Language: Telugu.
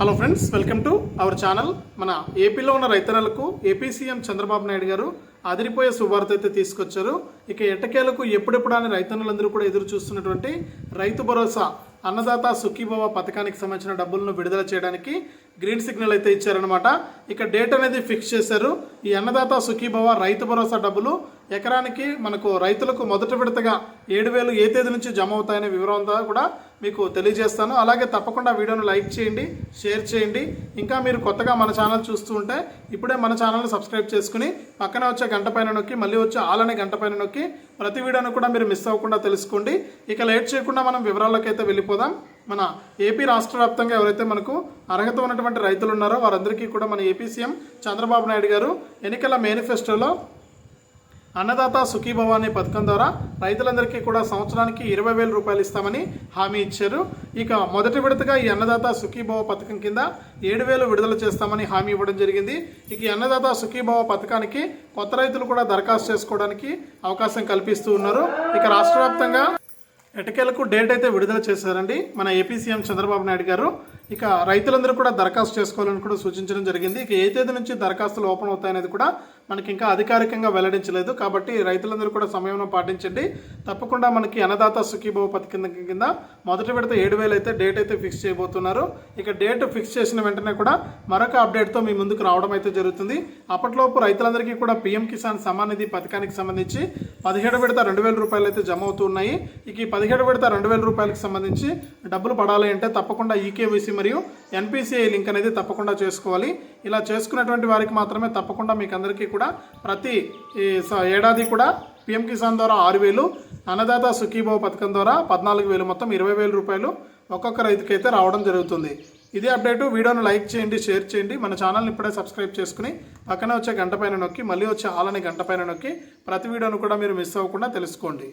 Hello friends welcome to our channel మన ఏపీలో ఉన్న రైతన్నలకు ఏపీ సీఎం చంద్రబాబు నాయుడు గారు అదిరిపోయే శుభార్త అయితే తీసుకొచ్చారు. ఇక ఎట్టకేలకు ఎప్పుడెప్పుడు అని రైతన్నులందరూ కూడా ఎదురు చూస్తున్నటువంటి రైతు భరోసా అన్నదాత సుఖీభవ పథకానికి సంబంధించిన డబ్బులను విడుదల చేయడానికి గ్రీన్ సిగ్నల్ అయితే ఇచ్చారనమాట ఇక డేట్ అనేది ఫిక్స్ చేశారు. ఈ అన్నదాత సుఖీభవ రైతు భరోసా డబ్బులు ఎకరానికి మనకు రైతులకు మొదటి విడతగా ఏడు వేలు ఏ తేదీ నుంచి జమ అవుతాయనే వివరం అంతా కూడా మీకు తెలియజేస్తాను. అలాగే తప్పకుండా వీడియోను లైక్ చేయండి షేర్ చేయండి. ఇంకా మీరు కొత్తగా మన ఛానల్ చూస్తూ ఉంటే ఇప్పుడే మన ఛానల్ని సబ్స్క్రైబ్ చేసుకుని పక్కనే వచ్చే గంట పైన నొక్కి మళ్ళీ వచ్చే ఆలనే గంట పైన నొక్కి ప్రతి వీడియోను కూడా మీరు మిస్ అవ్వకుండా తెలుసుకోండి. ఇక లేట్ చేయకుండా మనం వివరాల్లోకి అయితే వెళ్ళిపోదాం. మన ఏపీ రాష్ట్ర వ్యాప్తంగా ఎవరైతే మనకు అర్హత ఉన్నటువంటి రైతులు ఉన్నారో వారందరికీ కూడా మన ఏపీ సీఎం చంద్రబాబు నాయుడు గారు ఎన్నికల మేనిఫెస్టోలో అన్నదాత సుఖీభవ అనే పథకం ద్వారా రైతులందరికీ కూడా సంవత్సరానికి ఇరవై వేల రూపాయలు ఇస్తామని హామీ ఇచ్చారు. ఇక మొదటి విడతగా ఈ అన్నదాత సుఖీభవ పథకం కింద ఏడు వేలు విడుదల చేస్తామని హామీ ఇవ్వడం జరిగింది. ఇక ఈ అన్నదాత సుఖీభవ పథకానికి కొత్త రైతులు కూడా దరఖాస్తు చేసుకోవడానికి అవకాశం కల్పిస్తూ ఉన్నారు. ఇక రాష్ట్ర వ్యాప్తంగా ఎటకేలకు డేట్ అయితే విడుదల చేశారండి మన ఏపీ సీఎం చంద్రబాబు నాయుడు గారు. ఇక రైతులందరూ కూడా దరఖాస్తు చేసుకోవాలని కూడా సూచించడం జరిగింది. ఇక ఏ తేదీ నుంచి దరఖాస్తులు ఓపెన్ అవుతాయనేది కూడా మనకి ఇంకా అధికారికంగా వెల్లడించలేదు. కాబట్టి రైతులందరూ కూడా సమయంలో పాటించండి. తప్పకుండా మనకి అన్నదాత సుఖీభవ పథకం కింద మొదటి విడత ఏడు వేలు అయితే డేట్ అయితే ఫిక్స్ చేయబోతున్నారు. ఇక డేట్ ఫిక్స్ చేసిన వెంటనే కూడా మరొక అప్డేట్తో మీ ముందుకు రావడం అయితే జరుగుతుంది. అప్పట్లోపు రైతులందరికీ కూడా పీఎం కిసాన్ సమాన్ నిధి పథకానికి సంబంధించి పదిహేడు విడత రెండు వేల రూపాయలు అయితే జమ అవుతున్నాయి ఇక ఈ పదిహేడు విడత రెండు వేల రూపాయలకు సంబంధించి డబ్బులు పడాలి అంటే తప్పకుండా ఈకేవైసీ మరియు ఎన్పిసిఐ లింక్ అనేది తప్పకుండా చేసుకోవాలి. ఇలా చేసుకున్నటువంటి వారికి మాత్రమే తప్పకుండా మీకు అందరికీ కూడా ప్రతి స- ఏడాది కూడా పిఎం కిసాన్ ద్వారా ఆరు వేలు అన్నదాత సుఖీభావ పథకం ద్వారా పద్నాలుగు వేలు మొత్తం ఇరవై వేల రూపాయలు ఒక్కొక్క రైతుకి అయితే రావడం జరుగుతుంది. ఇదే అప్డేట్ వీడియోను లైక్ చేయండి షేర్ చేయండి. మన ఛానల్ని ఇప్పుడే సబ్స్క్రైబ్ చేసుకుని పక్కనే వచ్చే గంట పైన నొక్కి మళ్ళీ వచ్చే ఆలని గంట పైన నొక్కి ప్రతి వీడియోను కూడా మీరు మిస్ అవ్వకుండా తెలుసుకోండి.